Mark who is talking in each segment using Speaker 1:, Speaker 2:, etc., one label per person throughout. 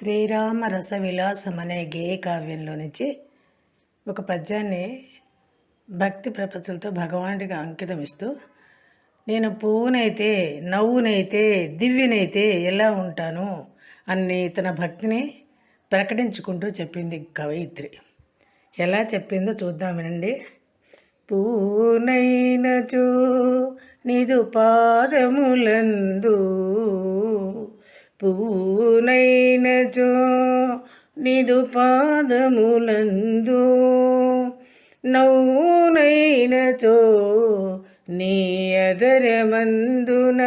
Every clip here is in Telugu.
Speaker 1: శ్రీరామ రస విలాసం అనే గేయ కావ్యంలో నుంచి ఒక పద్యాన్ని భక్తి ప్రపత్తులతో భగవానుడికి అంకితం ఇస్తూ నేను పువ్వునైతే నవ్వునైతే దివ్యనైతే ఎలా ఉంటాను? అని తన భక్తిని ప్రకటించుకుంటూ చెప్పింది కవయిత్రి ఎలా చెప్పిందో చూద్దాం వినండి. పూనైనచో నిదు పాదములందు పూనైనచో నిదు పాదములందు నవ్వునైనచో నీ అదరమందున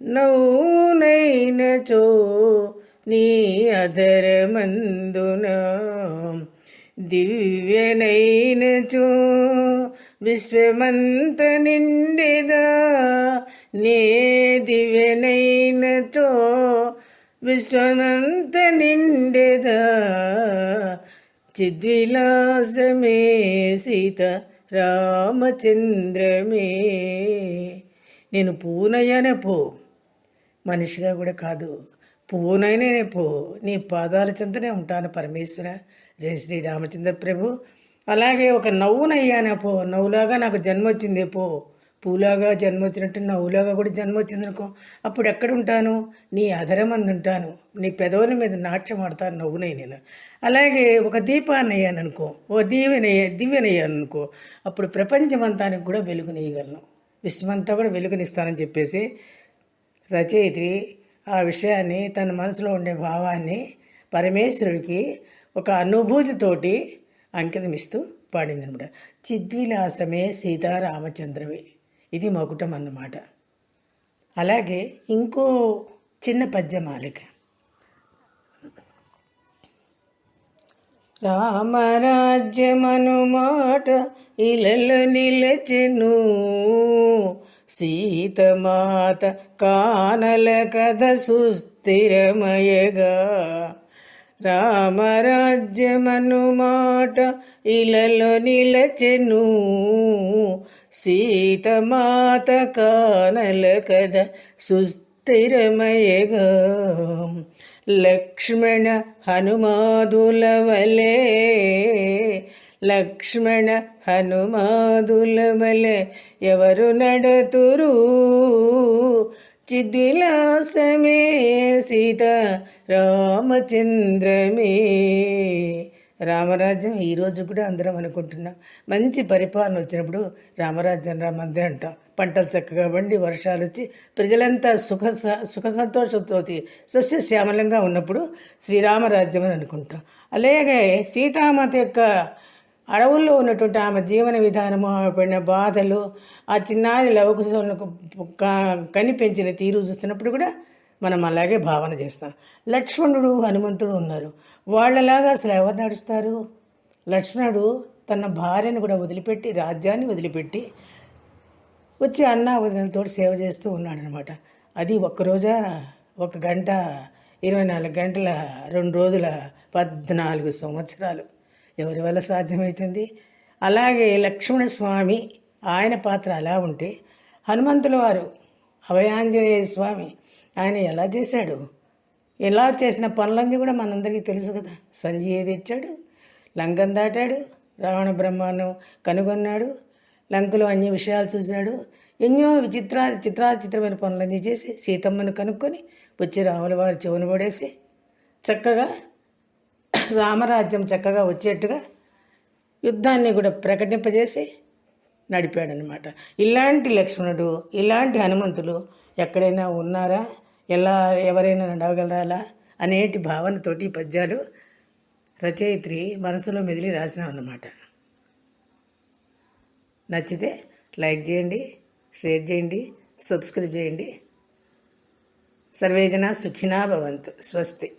Speaker 1: నవ్వునైనచో నీ అదరమందున దివ్యనైనచో విశ్వమంత నిండిదా? నే దివెనైనతో విశ్వనంత నిండెదా? చిద్విలాసమే సీత రామచంద్రమే. నేను పూనయ్యానే పో. మనిషిగా కూడా కాదు. పువ్వునైనా పో. నీ పాదాల చెంతనే ఉంటాను పరమేశ్వర. జయ శ్రీ రామచంద్ర ప్రభు. అలాగే ఒక నవ్వునయ్యానే పో. నవ్వులాగా నాకు జన్మ వచ్చిందే పో. పూలాగా జన్మ వచ్చినట్టు నవ్వులాగా కూడా జన్మ వచ్చింది అనుకో అప్పుడు ఎక్కడ ఉంటాను నీ అధరమంది ఉంటాను నీ పెదవుల మీద నాట్యం ఆడతాను నవ్వునై నేను. అలాగే ఒక దీపాన్ని అయ్యాను అనుకో ఓ దీవెనయ్య దివ్యనయ్యాను అనుకో అప్పుడు ప్రపంచమంతానికి కూడా వెలుగునేయగలను విశ్వమంతా కూడా వెలుగునిస్తానని చెప్పేసి రచయిత్రి ఆ విషయాన్ని తన మనసులో ఉండే భావాన్ని పరమేశ్వరుడికి ఒక అనుభూతితోటి అంకితమిస్తూ పాడింది అనమాట చిద్విలాసమే సీతారామచంద్రవే. ఇది మకుటం అన్నమాట. అలాగే ఇంకో చిన్న పద్యమాలిక. రామరాజ్యమను మాట ఇలలో నిలచెను. సీతమాత కానల కథ సుస్థిరమయగా. రామరాజ్యమను మాట ఇలలో నిలచెను. సీతమాత కానల కద సుస్థిరమయగా. లక్ష్మణ హనుమాదుల వలే లక్ష్మణ హనుమాదుల వలె ఎవరు నడతురు? చిద్విలాసమే సీత రామచంద్రమే. రామరాజ్యం ఈరోజు కూడా అందరం అనుకుంటున్నాం. మంచి పరిపాలన వచ్చినప్పుడు రామరాజ్యం రామందే అంటాం. పంటలు చక్కగా పండి వర్షాలు వచ్చి ప్రజలంతా సుఖ సుఖ సంతోషంతో సస్యశ్యామలంగా ఉన్నప్పుడు శ్రీరామరాజ్యం అని అనుకుంటాం. అలాగే సీతామాత యొక్క అడవుల్లో ఉన్నటువంటి ఆమె జీవన విధానము ఆమె పడిన బాధలు ఆ చిన్నారి లవకుశలకు కనిపించిన తీరు చూస్తున్నప్పుడు కూడా మనం అలాగే భావన చేస్తాం. లక్ష్మణుడు హనుమంతుడు ఉన్నారు. వాళ్ళలాగా అసలు ఎవరు నడుస్తారు? లక్ష్మణుడు తన భార్యను కూడా వదిలిపెట్టి రాజ్యాన్ని వదిలిపెట్టి వచ్చి అన్న వదినతో సేవ చేస్తూ ఉన్నాడనమాట. అది ఒక్కరోజా ఒక గంట ఇరవై నాలుగు గంటల రెండు రోజుల పద్నాలుగు సంవత్సరాలు ఎవరి వల్ల సాధ్యమవుతుంది అలాగే లక్ష్మణ స్వామి ఆయన పాత్ర అలా ఉంటే హనుమంతుల వారు అభయాంజనేయ స్వామి ఆయన ఎలా చేశాడు? ఎలా చేసిన పనులన్నీ కూడా మనందరికీ తెలుసు కదా. సంజయ్ ఇచ్చాడు? లంకం దాటాడు. రావణ బ్రహ్మాను కనుగొన్నాడు. లంకలో అన్ని విషయాలు చూశాడు. ఎన్నో విచిత్ర చిత్రాచిత్రమైన పనులన్నీ చేసి సీతమ్మను కనుక్కొని వచ్చి రాముల వారి చెవును పడేసి చక్కగా రామరాజ్యం చక్కగా వచ్చేట్టుగా యుద్ధాన్ని కూడా ప్రకటింపజేసి నడిపాడనమాట. ఇలాంటి లక్ష్మణుడు ఇలాంటి హనుమంతులు ఎక్కడైనా ఉన్నారా? ఎలా ఎవరైనా నడవగలరా అనేటి భావనతోటి పద్యాలు రచయిత్రి మనసులో మెదిలి రాసినాం అన్నమాట నచ్చితే లైక్ చేయండి షేర్ చేయండి సబ్స్క్రైబ్ చేయండి. సర్వేజన సుఖినా భవంతు. స్వస్తి.